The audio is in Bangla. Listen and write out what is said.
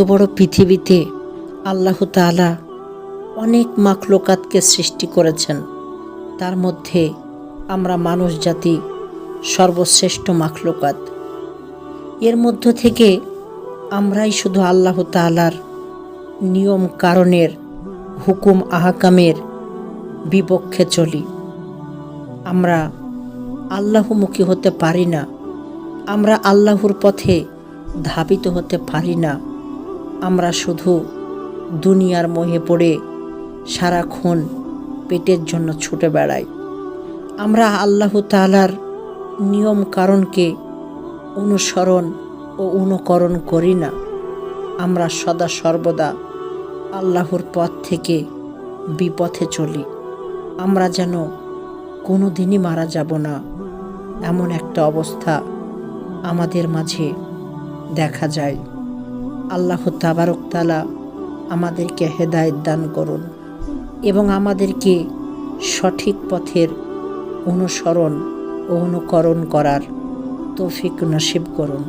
বড় পৃথিবীতে আল্লাহ তাআলা অনেক মাখলোকাতকে সৃষ্টি করেছেন। তার মধ্যে আমরা মানুষ জাতি সর্বশ্রেষ্ঠ মাখলোকাত। এর মধ্য থেকে আমরাই শুধু আল্লাহ তাআলার নিয়ম কারণের, হুকুম আহকামের বিপক্ষে চলি। আমরা আল্লাহমুখী হতে পারি না। আমরা আল্লাহর পথে ধাবিত হতে পারি না। আমরা শুধু দুনিয়ার মোহে পড়ে সারাক্ষণ পেটের জন্য ছুটে বেড়াই। আমরা আল্লাহ তাআলার নিয়ম কারণকে অনুসরণ ও অনুকরণ করি না। আমরা সদা সর্বদা আল্লাহর পথ থেকে বিপথে চলি। আমরা যেন কোনো দিনই মারা যাব না, এমন একটা অবস্থা আমাদের মাঝে দেখা যায়। আল্লাহ তাবারকতালা আমাদেরকে হেদায়ত দান করুন এবং আমাদেরকে সঠিক পথের অনুসরণ ও অনুকরণ করার তৌফিক নসিব করুন।